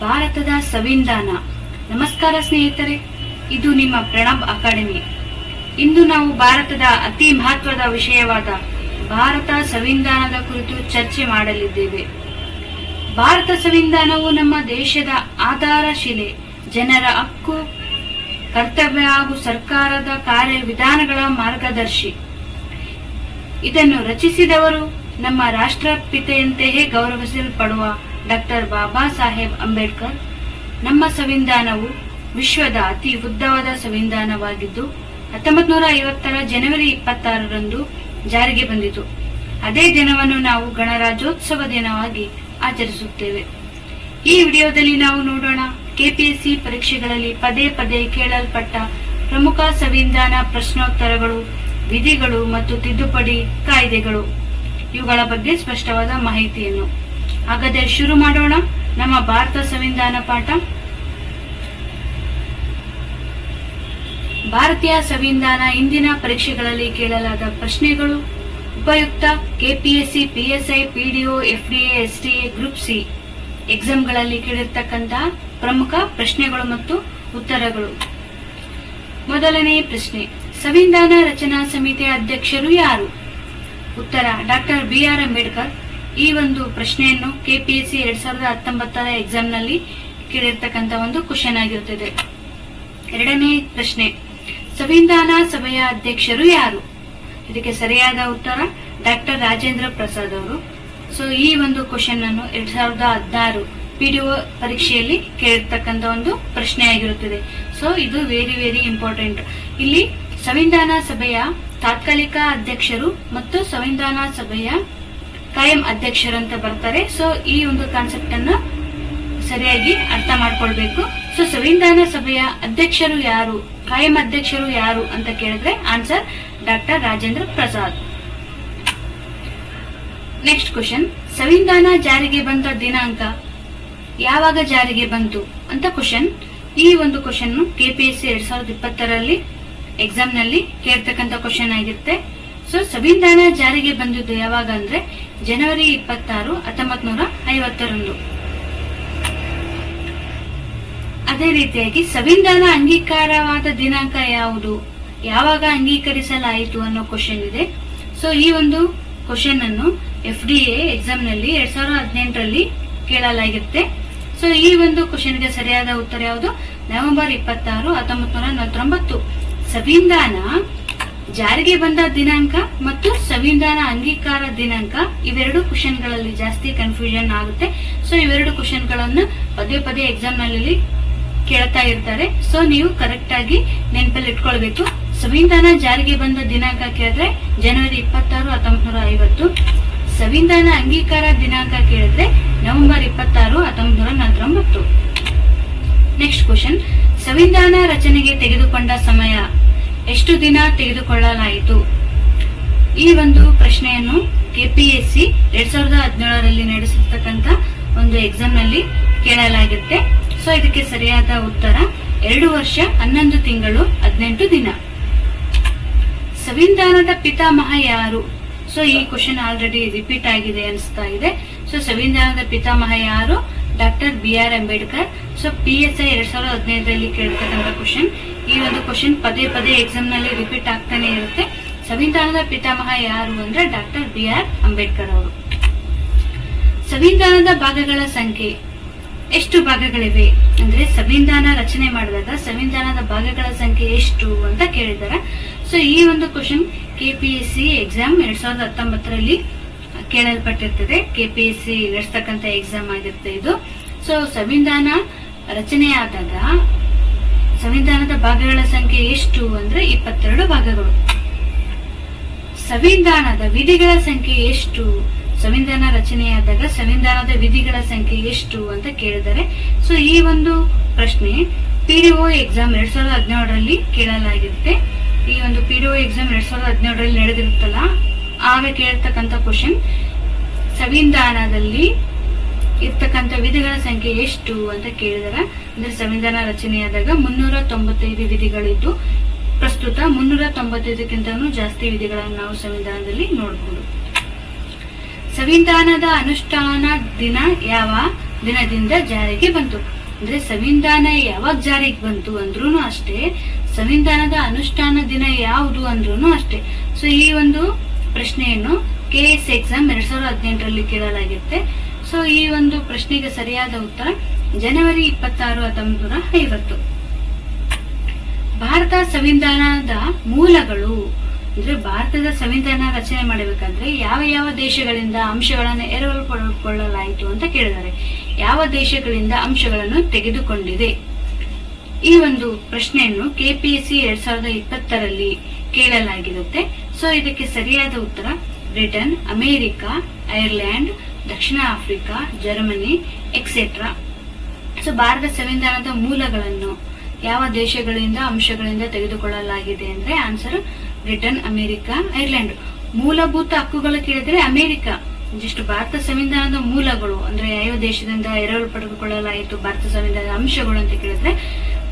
ಭಾರತದ ಸಂವಿಧಾನ. ನಮಸ್ಕಾರ ಸ್ನೇಹಿತರೆ, ಇದು ನಿಮ್ಮ ಪ್ರಣಬ್ ಅಕಾಡೆಮಿ. ಇಂದು ನಾವು ಭಾರತದ ಅತಿ ಮಹತ್ವದ ವಿಷಯವಾದ ಭಾರತ ಸಂವಿಧಾನದ ಕುರಿತು ಚರ್ಚೆ ಮಾಡಲಿದ್ದೇವೆ. ಭಾರತ ಸಂವಿಧಾನವು ನಮ್ಮ ದೇಶದ ಆಧಾರ ಶಿಲೆ ಜನರ ಹಕ್ಕು, ಕರ್ತವ್ಯ ಹಾಗೂ ಸರ್ಕಾರದ ಕಾರ್ಯವಿಧಾನಗಳ ಮಾರ್ಗದರ್ಶಿ. ಇದನ್ನು ರಚಿಸಿದವರು ನಮ್ಮ ರಾಷ್ಟ್ರಪಿತೆಯಂತೆಯೇ ಗೌರವಿಸಲ್ಪಡುವ ಡಾಕ್ಟರ್ ಬಾಬಾ ಸಾಹೇಬ್ ಅಂಬೇಡ್ಕರ್. ನಮ್ಮ ಸಂವಿಧಾನವು ವಿಶ್ವದ ಅತಿ ಉದ್ದವಾದ ಸಂವಿಧಾನವಾಗಿದ್ದು ಹತ್ತೊಂಬತ್ ನೂರ ಐವತ್ತರ ಜನವರಿ ಇಪ್ಪತ್ತಾರರಂದು ಜಾರಿಗೆ ಬಂದಿತು. ಅದೇ ದಿನವನ್ನು ನಾವು ಗಣರಾಜ್ಯೋತ್ಸವ ದಿನವಾಗಿ ಆಚರಿಸುತ್ತೇವೆ. ಈ ವಿಡಿಯೋದಲ್ಲಿ ನಾವು ನೋಡೋಣ, ಕೆಪಿಎಸ್ಸಿ ಪರೀಕ್ಷೆಗಳಲ್ಲಿ ಪದೇ ಪದೇ ಕೇಳಲ್ಪಟ್ಟ ಪ್ರಮುಖ ಸಂವಿಧಾನ ಪ್ರಶ್ನೋತ್ತರಗಳು, ವಿಧಿಗಳು ಮತ್ತು ತಿದ್ದುಪಡಿ ಕಾಯ್ದೆಗಳು. ಇವುಗಳ ಬಗ್ಗೆ ಸ್ಪಷ್ಟವಾದ ಮಾಹಿತಿಯನ್ನು ಹಾಗಾದರೆ ಶುರು ಮಾಡೋಣ. ನಮ್ಮ ಭಾರತ ಸಂವಿಧಾನ ಪಾಠ. ಭಾರತೀಯ ಸಂವಿಧಾನ ಇಂದಿನ ಪರೀಕ್ಷೆಗಳಲ್ಲಿ ಕೇಳಲಾದ ಪ್ರಶ್ನೆಗಳು. ಉಪಯುಕ್ತ KPSC, PSI, PDO, FDA, SDA, group C. ಎಕ್ಸಾಮ್ಗಳಲ್ಲಿ ಕೇಳಿರ್ತಕ್ಕಂತಹ ಪ್ರಮುಖ ಪ್ರಶ್ನೆಗಳು ಮತ್ತು ಉತ್ತರಗಳು. ಮೊದಲನೇ ಪ್ರಶ್ನೆ. ಸಂವಿಧಾನ ರಚನಾ ಸಮಿತಿಯ ಅಧ್ಯಕ್ಷರು ಯಾರು? ಉತ್ತರ, ಡಾಕ್ಟರ್ ಬಿಆರ್ ಅಂಬೇಡ್ಕರ್ ಈ ಒಂದು ಪ್ರಶ್ನೆಯನ್ನು ಕೆಪಿಎಸ್ಸಿ ಎರಡ್ ಸಾವಿರದ ಹತ್ತೊಂಬತ್ತರ ಎಕ್ಸಾಮ್ನಲ್ಲಿ ಕೇಳಿರ್ತಕ್ಕಂತ ಒಂದು ಕ್ವಶನ್ ಆಗಿರುತ್ತದೆ. ಎರಡನೇ ಪ್ರಶ್ನೆ, ಸಂವಿಧಾನ ಸಭೆಯ ಅಧ್ಯಕ್ಷರು ಯಾರು? ಇದಕ್ಕೆ ಸರಿಯಾದ ಉತ್ತರ ಡಾಕ್ಟರ್ ರಾಜೇಂದ್ರ ಪ್ರಸಾದ್ ಅವರು. ಸೊ ಈ ಒಂದು ಕ್ವಶನ್ ಅನ್ನು ಎರಡ್ ಸಾವಿರದ ಹದಿನಾರು ಪಿಡಿಒ ಪರೀಕ್ಷೆಯಲ್ಲಿ ಕೇಳಿರ್ತಕ್ಕಂತ ಒಂದು ಪ್ರಶ್ನೆ ಆಗಿರುತ್ತದೆ. ಸೊ ಇದು ವೆರಿ ವೆರಿ ಇಂಪಾರ್ಟೆಂಟ್ ಇಲ್ಲಿ ಸಂವಿಧಾನ ಸಭೆಯ ತಾತ್ಕಾಲಿಕ ಅಧ್ಯಕ್ಷರು ಮತ್ತು ಸಂವಿಧಾನ ಸಭೆಯ ಕಾಯಂ ಅಧ್ಯಕ್ಷರು ಅಂತ ಬರ್ತಾರೆ. ಸೊ ಈ ಒಂದು ಕಾನ್ಸೆಪ್ಟ್ ಅನ್ನು ಸರಿಯಾಗಿ ಅರ್ಥ ಮಾಡ್ಕೊಳ್ಬೇಕು. ಸೊ ಸಂವಿಧಾನ ಸಭೆಯ ಅಧ್ಯಕ್ಷರು ಯಾರು, ಕಾಯಂ ಅಧ್ಯಕ್ಷರು ಯಾರು ಅಂತ ಕೇಳಿದ್ರೆ answer doctor Rajendra Prasad. Next question ಸಂವಿಧಾನ ಜಾರಿಗೆ ಬಂದ ದಿನಾಂಕ ಯಾವಾಗ ಜಾರಿಗೆ ಬಂತು ಅಂತ ಕ್ವಶನ್ ಈ ಒಂದು ಕ್ವಶನ್ ಕೆಪಿಎಸ್ಸಿ ಎರಡ್ ಸಾವಿರದ ಇಪ್ಪತ್ತರಲ್ಲಿ ಎಕ್ಸಾಮ್ನಲ್ಲಿ ಕೇಳ್ತಕ್ಕಂಥ ಕ್ವಶನ್ ಆಗಿರುತ್ತೆ. ಸೊ ಸಂವಿಧಾನ ಜಾರಿಗೆ ಬಂದಿದ್ದು ಯಾವಾಗ ಅಂದ್ರೆ ಜನವರಿ ಇಪ್ಪತ್ತಾರು ಹತ್ತೊಂಬತ್ ನೂರ ಐವತ್ತರಂದು. ಅದೇ ರೀತಿಯಾಗಿ ಸಂವಿಧಾನ ಅಂಗೀಕಾರವಾದ ದಿನಾಂಕ ಯಾವುದು? ಯಾವಾಗ ಅಂಗೀಕರಿಸಲಾಯಿತು ಅನ್ನೋ ಕ್ವಶನ್ ಇದೆ. ಸೊ ಈ ಒಂದು ಕ್ವಶನ್ ಅನ್ನು ಎಫ್ ಡಿ ಎಕ್ಸಾಮ್ನಲ್ಲಿ ಎರಡ್ ಸಾವಿರದ ಹದಿನೆಂಟರಲ್ಲಿ ಕೇಳಲಾಗಿರುತ್ತೆ. ಸೊ ಈ ಒಂದು ಕ್ವಶನ್ಗೆ ಸರಿಯಾದ ಉತ್ತರ ಯಾವುದು? ನವೆಂಬರ್ ಇಪ್ಪತ್ತಾರು ಹತ್ತೊಂಬತ್ತು ನೂರ ನಲವತ್ತೊಂಬತ್ತು. ಸಂವಿಧಾನ ಜಾರಿಗೆ ಬಂದ ದಿನಾಂಕ ಮತ್ತು ಸಂವಿಧಾನ ಅಂಗೀಕಾರ ದಿನಾಂಕ, ಇವೆರಡು ಕ್ವಶನ್ಗಳಲ್ಲಿ ಜಾಸ್ತಿ ಕನ್ಫ್ಯೂಷನ್ ಆಗುತ್ತೆ. ಸೊ ಇವೆರಡು ಕ್ವಶನ್ಗಳನ್ನು ಪದೇ ಪದೇ ಎಕ್ಸಾಮ್ನಲ್ಲಿ ಕೇಳ್ತಾ ಇರ್ತಾರೆ. ಸೊ ನೀವು ಕರೆಕ್ಟ್ ಆಗಿ ನೆನಪಲ್ಲಿ ಇಟ್ಕೊಳ್ಬೇಕು. ಸಂವಿಧಾನ ಜಾರಿಗೆ ಬಂದ ದಿನಾಂಕ ಕೇಳಿದ್ರೆ ಜನವರಿ ಇಪ್ಪತ್ತಾರು ಹತ್ತೊಂಬತ್ತು ನೂರ ಐವತ್ತು. ಸಂವಿಧಾನ ಅಂಗೀಕಾರ ದಿನಾಂಕ ಕೇಳಿದ್ರೆ ನವೆಂಬರ್ ಇಪ್ಪತ್ತಾರು ಹತ್ತೊಂಬತ್ತು ನೂರ ನಲವತ್ತೊಂಬತ್ತು. ನೆಕ್ಸ್ಟ್ ಕ್ವಶನ್ ಸಂವಿಧಾನ ರಚನೆಗೆ ತೆಗೆದುಕೊಂಡ ಸಮಯ. ಎಷ್ಟು ದಿನ ತೆಗೆದುಕೊಳ್ಳಲಾಯಿತು? ಈ ಒಂದು ಪ್ರಶ್ನೆಯನ್ನು ಕೆಪಿಎಸ್ಸಿ ಎರಡ್ ಸಾವಿರದ ಹದಿನೇಳರಲ್ಲಿ ನಡೆಸಿರ್ತಕ್ಕಂತ ಒಂದು ಎಕ್ಸಾಮ್ನಲ್ಲಿ ಕೇಳಲಾಗುತ್ತೆ. ಸೊ ಇದಕ್ಕೆ ಸರಿಯಾದ ಉತ್ತರ, ಎರಡು ವರ್ಷ, ಹನ್ನೊಂದು ತಿಂಗಳು, ಹದಿನೆಂಟು ದಿನ. ಸಂವಿಧಾನದ ಪಿತಾಮಹ ಯಾರು? ಸೊ ಈ ಕ್ವಶನ್ ಆಲ್ರೆಡಿ ರಿಪೀಟ್ ಆಗಿದೆ ಅನಿಸ್ತಾ ಇದೆ. ಸೊ ಸಂವಿಧಾನದ ಪಿತಾಮಹ ಯಾರು? Doctor B R Ambedkar so P S I ಎರಡ್ ಸಾವಿರದ ಹದಿನೈದರಲ್ಲಿ ಕೇಳ್ತಕ್ಕಂಥ ಕ್ವಶನ್ ಈ ಒಂದು ಕ್ವಶನ್ ಪದೇ ಪದೇ ಎಕ್ಸಾಮ್ನಲ್ಲಿ ರಿಪೀಟ್ ಆಗ್ತಾನೆ ಇರುತ್ತೆ. ಸಂವಿಧಾನದ ಪಿತಾಮಹ ಯಾರು ಅಂದ್ರೆ ಡಾಕ್ಟರ್ ಬಿ ಆರ್ ಅಂಬೇಡ್ಕರ್ ಅವರು. ಸಂವಿಧಾನದ ಭಾಗಗಳ ಸಂಖ್ಯೆ ಎಷ್ಟು ಭಾಗಗಳಿವೆ ಅಂದ್ರೆ ಸಂವಿಧಾನ ರಚನೆ ಮಾಡಿದಾಗ ಸಂವಿಧಾನದ ಭಾಗಗಳ ಸಂಖ್ಯೆ ಎಷ್ಟು ಅಂತ ಕೇಳಿದ್ದಾರೆ ಸೊ ಈ ಒಂದು ಕ್ವಶನ್ ಕೆಪಿಎಸ್ಸಿ ಎಕ್ಸಾಮ್ ಎರಡ್ ಸಾವಿರದ ಹತ್ತೊಂಬತ್ತರಲ್ಲಿ ಕೇಳಲ್ಪಟ್ಟಿರ್ತದೆ. ಕೆಪಿಎಸ್ಸಿ ನಡೆಸ್ತಕ್ಕಂತ ಎಕ್ಸಾಮ್ ಆಗಿರುತ್ತೆ ಇದು. ಸೊ ಸಂವಿಧಾನ ರಚನೆ ಆದಾಗ ಸಂವಿಧಾನದ ಭಾಗಗಳ ಸಂಖ್ಯೆ ಎಷ್ಟು ಅಂದ್ರೆ ಇಪ್ಪತ್ತೆರಡು ಭಾಗಗಳು. ಸಂವಿಧಾನದ ವಿಧಿಗಳ ಸಂಖ್ಯೆ ಎಷ್ಟು? ಸಂವಿಧಾನ ರಚನೆಯಾದಾಗ ಸಂವಿಧಾನದ ವಿಧಿಗಳ ಸಂಖ್ಯೆ ಎಷ್ಟು ಅಂತ ಕೇಳಿದರೆ, ಸೊ ಈ ಒಂದು ಪ್ರಶ್ನೆ ಪಿಡಿಒ ಎಕ್ಸಾಮ್ ಎರಡ್ ಸಾವಿರದ ಹದಿನೇಳರಲ್ಲಿ ಕೇಳಲಾಗಿರುತ್ತೆ. ಈ ಒಂದು ಪಿಡಿಒ ಎಕ್ಸಾಮ್ ಎರಡ್ ಸಾವಿರದ ಹದಿನೇಳರಲ್ಲಿ ನಡೆದಿರುತ್ತಲ್ಲ, ಆಗ ಕೇಳ್ತಕ್ಕಂಥ ಕ್ವಶನ್ ಸಂವಿಧಾನದಲ್ಲಿ ಇರ್ತಕ್ಕಂಥ ವಿಧಿಗಳ ಸಂಖ್ಯೆ ಎಷ್ಟು ಅಂತ ಕೇಳಿದಾರ, ಅಂದ್ರೆ ಸಂವಿಧಾನ ರಚನೆಯಾದಾಗ ಮುನ್ನೂರ ತೊಂಬತ್ತೈದು ವಿಧಿಗಳಿದ್ದು, ಪ್ರಸ್ತುತ ಮುನ್ನೂರ ತೊಂಬತ್ತೈದಕ್ಕಿಂತನೂ ಜಾಸ್ತಿ ವಿಧಿಗಳನ್ನು ನಾವು ಸಂವಿಧಾನದಲ್ಲಿ ನೋಡಬಹುದು ಸಂವಿಧಾನದ ಅನುಷ್ಠಾನ ದಿನ ಯಾವ ದಿನದಿಂದ ಜಾರಿಗೆ ಬಂತು? ಅಂದ್ರೆ ಸಂವಿಧಾನ ಯಾವಾಗ ಜಾರಿಗೆ ಬಂತು ಅಂದ್ರೂ ಅಷ್ಟೇ, ಸಂವಿಧಾನದ ಅನುಷ್ಠಾನ ದಿನ ಯಾವುದು ಅಂದ್ರೂ ಅಷ್ಟೇ. ಸೊ ಈ ಒಂದು ಪ್ರಶ್ನೆಯನ್ನು ಕೆಎಸ್ ಎಕ್ಸಾಮ್ ಎರಡ್ ಸಾವಿರದ ಹದಿನೆಂಟರಲ್ಲಿ ಕೇಳಲಾಗಿರುತ್ತೆ. ಸೊ ಈ ಒಂದು ಪ್ರಶ್ನೆಗೆ ಸರಿಯಾದ ಉತ್ತರ ಜನವರಿ ಇಪ್ಪತ್ತಾರು ಹತ್ತೊಂಬತ್ತು ಐವತ್ತು. ಭಾರತ ಸಂವಿಧಾನದ ಮೂಲಗಳು, ಅಂದ್ರೆ ಭಾರತದ ಸಂವಿಧಾನ ರಚನೆ ಮಾಡಬೇಕಂದ್ರೆ ಯಾವ ಯಾವ ದೇಶಗಳಿಂದ ಅಂಶಗಳನ್ನು ಎರವಲು ಪಡೆದುಕೊಳ್ಳಲಾಯಿತು ಅಂತ ಕೇಳಿದ್ದಾರೆ. ಯಾವ ದೇಶಗಳಿಂದ ಅಂಶಗಳನ್ನು ತೆಗೆದುಕೊಂಡಿದೆ? ಈ ಒಂದು ಪ್ರಶ್ನೆಯನ್ನು ಕೆಪಿಎಸ್ಸಿ ಎರಡ್ ಸಾವಿರದ ಇಪ್ಪತ್ತರಲ್ಲಿ ಕೇಳಲಾಗಿರುತ್ತೆ. ಸೊ ಇದಕ್ಕೆ ಸರಿಯಾದ ಉತ್ತರ ಬ್ರಿಟನ್, ಅಮೆರಿಕ ಐರ್ಲ್ಯಾಂಡ್ ದಕ್ಷಿಣ Africa, Germany etcetera so Bharat ಸಂವಿಧಾನದ ಮೂಲಗಳನ್ನು ಯಾವ ದೇಶಗಳಿಂದ, ಅಂಶಗಳಿಂದ ತೆಗೆದುಕೊಳ್ಳಲಾಗಿದೆ ಅಂದ್ರೆ ಆನ್ಸರ್ ಬ್ರಿಟನ್, ಅಮೆರಿಕ, ಐರ್ಲೆಂಡ್. ಮೂಲಭೂತ ಹಕ್ಕುಗಳು ಕೇಳಿದ್ರೆ ಅಮೆರಿಕ. ಜಸ್ಟ್ ಭಾರತ ಸಂವಿಧಾನದ ಮೂಲಗಳು ಅಂದ್ರೆ ಯಾವ ದೇಶದಿಂದ ಎರವಲು ಪಡೆದುಕೊಳ್ಳಲಾಯಿತು, ಭಾರತ ಸಂವಿಧಾನದ ಅಂಶಗಳು ಅಂತ ಕೇಳಿದ್ರೆ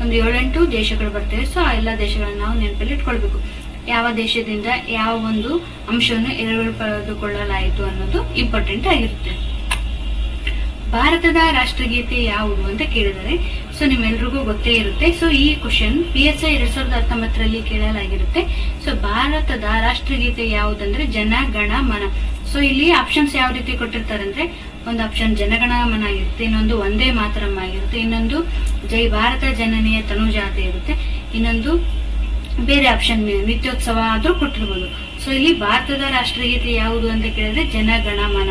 ಒಂದು ಏಳೆಂಟು ದೇಶಗಳು ಬರ್ತವೆ. ಸೊ ಆ ಎಲ್ಲಾ ದೇಶಗಳನ್ನ ನಾವು ನೆನಪಲ್ಲಿ ಇಟ್ಕೊಳ್ಬೇಕು. ಯಾವ ದೇಶದಿಂದ ಯಾವ ಒಂದು ಅಂಶವನ್ನು ಎರವಲು ಪಡೆದುಕೊಳ್ಳಲಾಯಿತು ಅನ್ನೋದು ಇಂಪಾರ್ಟೆಂಟ್ ಆಗಿರುತ್ತೆ. ಭಾರತದ ರಾಷ್ಟ್ರಗೀತೆ ಯಾವುದು ಅಂತ ಕೇಳಿದರೆ, ಸೊ ನಿಮ್ಮೆಲ್ರಿಗೂ ಗೊತ್ತೇ ಇರುತ್ತೆ. ಸೊ ಈ ಕ್ವಶನ್ ಪಿ ಎಸ್ ಐ ಎರಡ್ ಸಾವಿರದ ಹತ್ತೊಂಬತ್ತರಲ್ಲಿ ಕೇಳಲಾಗಿರುತ್ತೆ. ಸೊ ಭಾರತದ ರಾಷ್ಟ್ರಗೀತೆ ಯಾವುದಂದ್ರೆ ಜನ ಗಣ ಮನ. ಸೊ ಇಲ್ಲಿ ಆಪ್ಷನ್ಸ್ ಯಾವ ರೀತಿ ಕೊಟ್ಟಿರ್ತಾರೆ ಅಂದ್ರೆ ಒಂದು ಆಪ್ಷನ್ ಜನಗಣ ಮನ ಆಗಿರುತ್ತೆ ಇನ್ನೊಂದು ಒಂದೇ ಮಾತರಂ ಆಗಿರುತ್ತೆ, ಇನ್ನೊಂದು ಜೈ ಭಾರತ ಜನನಿಯ ತನುಜಾತೆ ಇರುತ್ತೆ, ಇನ್ನೊಂದು ಬೇರೆ ಆಪ್ಷನ್ ನಿತ್ಯೋತ್ಸವ ಆದ್ರೂ ಕೊಟ್ಟಿರ್ಬೋದು. ಸೊ ಇಲ್ಲಿ ಭಾರತದ ರಾಷ್ಟ್ರಗೀತೆ ಯಾವುದು ಅಂತ ಕೇಳಿದ್ರೆ ಜನಗಣ ಮನ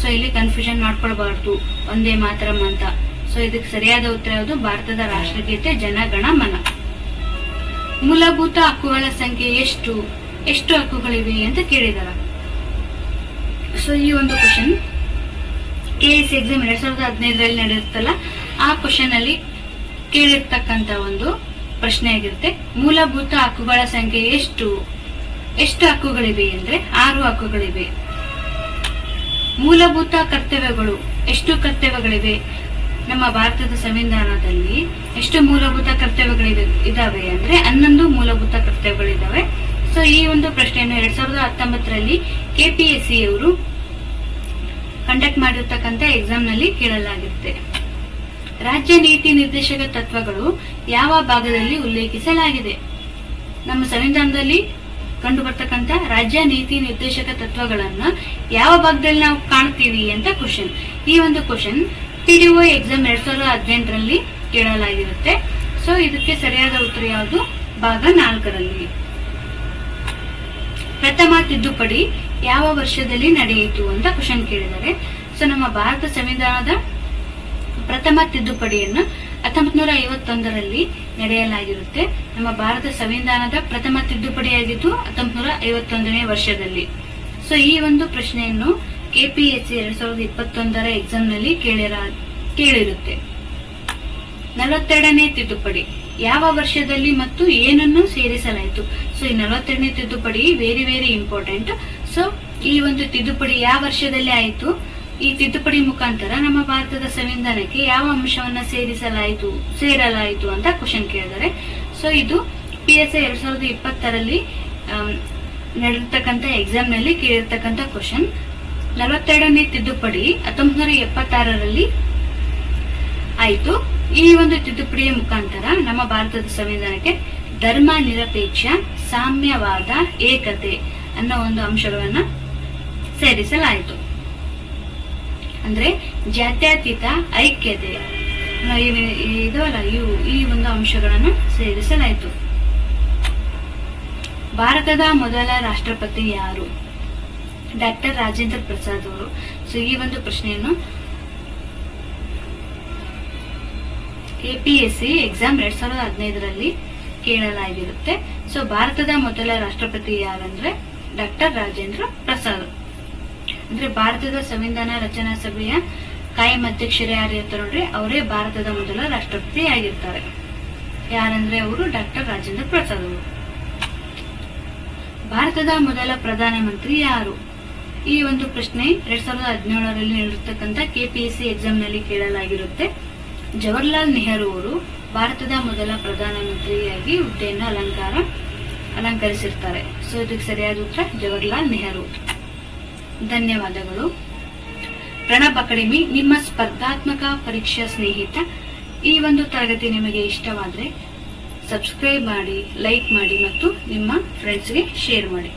ಸೊ ಇಲ್ಲಿ ಕನ್ಫ್ಯೂಷನ್ ಮಾಡ್ಕೊಳ್ಬಾರ್ದು. ಒಂದೇ ಮಾತ್ರ ಅಂತ. ಸೊ ಇದಕ್ಕೆ ಸರಿಯಾದ ಉತ್ತರ ಯಾವುದು? ಭಾರತದ ರಾಷ್ಟ್ರಗೀತೆ ಜನಗಣ ಮನ ಮೂಲಭೂತ ಹಕ್ಕುಗಳ ಸಂಖ್ಯೆ ಎಷ್ಟು? ಎಷ್ಟು ಹಕ್ಕುಗಳಿವೆ ಅಂತ ಕೇಳಿದಾರ. ಸೊ ಈ ಒಂದು ಕ್ವಶನ್ ಕೆ ಎಸ್ ಎಕ್ಸಾಮ್ ಎರಡ್ ಸಾವಿರದ ಹದಿನೈದರಲ್ಲಿ ನಡೆಯುತ್ತಲ್ಲ, ಆ ಕ್ವಶನ್ ಅಲ್ಲಿ ಕೇಳಿರ್ತಕ್ಕಂತ ಒಂದು ಪ್ರಶ್ನೆ ಆಗಿರುತ್ತೆ. ಮೂಲಭೂತ ಹಕ್ಕುಗಳ ಸಂಖ್ಯೆ ಎಷ್ಟು? ಎಷ್ಟು ಹಕ್ಕುಗಳಿವೆ ಅಂದ್ರೆ ಆರು ಹಕ್ಕುಗಳಿವೆ. ಮೂಲಭೂತ ಕರ್ತವ್ಯಗಳು ಎಷ್ಟು ಕರ್ತವ್ಯಗಳಿವೆ? ನಮ್ಮ ಭಾರತದ ಸಂವಿಧಾನದಲ್ಲಿ ಎಷ್ಟು ಮೂಲಭೂತ ಕರ್ತವ್ಯಗಳಿವೆ ಇದಾವೆ ಅಂದ್ರೆ ಹನ್ನೊಂದು ಮೂಲಭೂತ ಕರ್ತವ್ಯಗಳಿದಾವೆ. ಸೊ ಈ ಒಂದು ಪ್ರಶ್ನೆಯನ್ನು ಎರಡ್ ಸಾವಿರದ ಹತ್ತೊಂಬತ್ತರಲ್ಲಿ ಕೆಪಿಎಸ್ಸಿ ಅವರು ಕಂಡಕ್ಟ್ ಮಾಡಿರ್ತಕ್ಕಂಥ ಎಕ್ಸಾಮ್ನಲ್ಲಿ ಕೇಳಲಾಗಿರುತ್ತೆ. ರಾಜ್ಯ ನೀತಿ ನಿರ್ದೇಶಕ ತತ್ವಗಳು ಯಾವ ಭಾಗದಲ್ಲಿ ಉಲ್ಲೇಖಿಸಲಾಗಿದೆ? ನಮ್ಮ ಸಂವಿಧಾನದಲ್ಲಿ ಕಂಡು ಬರ್ತಕ್ಕಂಥ ರಾಜ್ಯ, ನೀತಿ, ನಿರ್ದೇಶಕ ತತ್ವಗಳನ್ನ ಯಾವ ಭಾಗದಲ್ಲಿ ನಾವು ಕಾಣ್ತೀವಿ ಅಂತ ಕ್ವಶನ್ ಈ ಒಂದು ಕ್ವಶನ್ ಪಿಡಿಒ ಎಕ್ಸಾಮ್ ಎರಡ್ ಸಾವಿರದ ಹದಿನೆಂಟರಲ್ಲಿ ಕೇಳಲಾಗಿರುತ್ತೆ. ಸೊ ಇದಕ್ಕೆ ಸರಿಯಾದ ಉತ್ತರ ಯಾವುದು? ಭಾಗ ನಾಲ್ಕರಲ್ಲಿ. ಪ್ರಥಮ ತಿದ್ದುಪಡಿ ಯಾವ ವರ್ಷದಲ್ಲಿ ನಡೆಯಿತು ಅಂತ ಕ್ವಶನ್ ಕೇಳಿದರೆ ಸೊ ನಮ್ಮ ಭಾರತ ಸಂವಿಧಾನದ ಪ್ರಥಮ ತಿದ್ದುಪಡಿಯನ್ನು ಹತ್ತೊಂಬತ್ ನೂರ ಐವತ್ತೊಂದರಲ್ಲಿ ನಡೆಯಲಾಗಿರುತ್ತೆ. ನಮ್ಮ ಭಾರತ ಸಂವಿಧಾನದ ಪ್ರಥಮ ತಿದ್ದುಪಡಿಯಾಗಿದ್ದು ಹತ್ತೊಂಬತ್ ನೂರ ಐವತ್ತೊಂದನೇ ವರ್ಷದಲ್ಲಿ. ಸೊ ಈ ಒಂದು ಪ್ರಶ್ನೆಯನ್ನು ಕೆಪಿಎಸ್ಸಿ ಎರಡ್ ಸಾವಿರದ ಇಪ್ಪತ್ತೊಂದರ ಎಕ್ಸಾಮ್ನಲ್ಲಿ ಕೇಳಿರ, ಕೇಳಿರುತ್ತೆ. ನಲವತ್ತೆರಡನೇ ತಿದ್ದುಪಡಿ. ಯಾವ ವರ್ಷದಲ್ಲಿ ಮತ್ತು ಏನನ್ನು ಸೇರಿಸಲಾಯಿತು? ಸೊ ಈ ನಲವತ್ತೆರಡನೇ ತಿದ್ದುಪಡಿ ವೆರಿ ವೆರಿ ಇಂಪಾರ್ಟೆಂಟ್ ಸೊ ಈ ಒಂದು ತಿದ್ದುಪಡಿ ಯಾವ ವರ್ಷದಲ್ಲಿ ಆಯಿತು? ಈ ತಿದ್ದುಪಡಿ ಮುಖಾಂತರ ನಮ್ಮ ಭಾರತದ ಸಂವಿಧಾನಕ್ಕೆ ಯಾವ ಅಂಶವನ್ನ ಸೇರಿಸಲಾಯಿತು, ಸೇರಲಾಯಿತು ಅಂತ ಕ್ವಶನ್ ಕೇಳಿದ್ದಾರೆ. ಸೊ ಇದು ಪಿ ಎಸ್ ಐ ಎರಡ್ ಸಾವಿರದ ಇಪ್ಪತ್ತರಲ್ಲಿ ನಡೆದಿರ್ತಕ್ಕಂಥ ಎಕ್ಸಾಮ್ನಲ್ಲಿ ಕೇಳಿರ್ತಕ್ಕಂಥ ಕ್ವಶನ್ ನಲವತ್ತೆರಡನೇ ತಿದ್ದುಪಡಿ ಹತ್ತೊಂಬತ್ ನೂರ ಎಪ್ಪತ್ತಾರರಲ್ಲಿ ಆಯಿತು. ಈ ಒಂದು ತಿದ್ದುಪಡಿಯ ಮುಖಾಂತರ ನಮ್ಮ ಭಾರತದ ಸಂವಿಧಾನಕ್ಕೆ ಧರ್ಮ ನಿರಪೇಕ್ಷ, ಸಾಮ್ಯವಾದ, ಏಕತೆ ಅನ್ನೋ ಒಂದು ಅಂಶಗಳನ್ನ ಸೇರಿಸಲಾಯಿತು. ಅಂದ್ರೆ ಜಾತ್ಯತೀತ ಐಕ್ಯತೆ. ಇದಲ್ಲ ಇವ್- ಈ ಒಂದು ಅಂಶಗಳನ್ನು ಸೇರಿಸಲಾಯಿತು. ಭಾರತದ ಮೊದಲ ರಾಷ್ಟ್ರಪತಿ ಯಾರು? ಡಾಕ್ಟರ್ ರಾಜೇಂದ್ರ ಪ್ರಸಾದ್ ಅವರು. ಸೊ ಈ ಒಂದು ಪ್ರಶ್ನೆಯನ್ನು ಎಪಿಎಸ್ಸಿ ಎಕ್ಸಾಮ್ ಎರಡ್ ಸಾವಿರದ ಹದಿನೈದರಲ್ಲಿ ಕೇಳಲಾಗಿರುತ್ತೆ. ಸೊ ಭಾರತದ ಮೊದಲ ರಾಷ್ಟ್ರಪತಿ ಯಾರಂದ್ರೆ ಡಾಕ್ಟರ್ ರಾಜೇಂದ್ರ ಪ್ರಸಾದ್ ಅಂದ್ರೆ ಭಾರತದ ಸಂವಿಧಾನ ರಚನಾ ಸಭೆಯ ಕಾಯಂ ಅಧ್ಯಕ್ಷರೇ ಯಾರು ಇರ್ತಾರೆ ನೋಡ್ರಿ, ಅವರೇ ಭಾರತದ ಮೊದಲ ರಾಷ್ಟ್ರಪತಿ ಆಗಿರ್ತಾರೆ. ಯಾರಂದ್ರೆ ಅವರು ಡಾಕ್ಟರ್ ರಾಜೇಂದ್ರ ಪ್ರಸಾದ್ ಅವರು. ಭಾರತದ ಮೊದಲ ಪ್ರಧಾನಮಂತ್ರಿ ಯಾರು? ಈ ಒಂದು ಪ್ರಶ್ನೆ ಎರಡ್ ಸಾವಿರದ ಹದಿನೇಳರಲ್ಲಿ ನಡೆರ್ತಕ್ಕಂಥ ಕೆಪಿಎಸ್ಸಿ ಎಕ್ಸಾಮ್ನಲ್ಲಿ ಕೇಳಲಾಗಿರುತ್ತೆ. ಜವಹರ್ಲಾಲ್ ನೆಹರು ಅವರು ಭಾರತದ ಮೊದಲ ಪ್ರಧಾನಮಂತ್ರಿಯಾಗಿ ಹುದ್ದೆಯನ್ನು ಅಲಂಕಾರ, ಅಲಂಕರಿಸಿರ್ತಾರೆ. ಸೊ ಇದಕ್ಕೆ ಸರಿಯಾದ ಉತ್ತರ ಜವಾಹರ್ಲಾಲ್ ನೆಹರು. ಧನ್ಯವಾದಗಳು. ಪ್ರಣಬ್ ಅಕಾಡೆಮಿ, ನಿಮ್ಮ ಸ್ಪರ್ಧಾತ್ಮಕ ಪರೀಕ್ಷಾ ಸ್ನೇಹಿತ, ಈ ಒಂದು ತರಗತಿ ನಿಮಗೆ ಇಷ್ಟವಾದರೆ, ಸಬ್ಸ್ಕ್ರೈಬ್ ಮಾಡಿ, ಲೈಕ್ ಮಾಡಿ ಮತ್ತು ನಿಮ್ಮ ಫ್ರೆಂಡ್ಸ್ಗೆ ಶೇರ್ ಮಾಡಿ.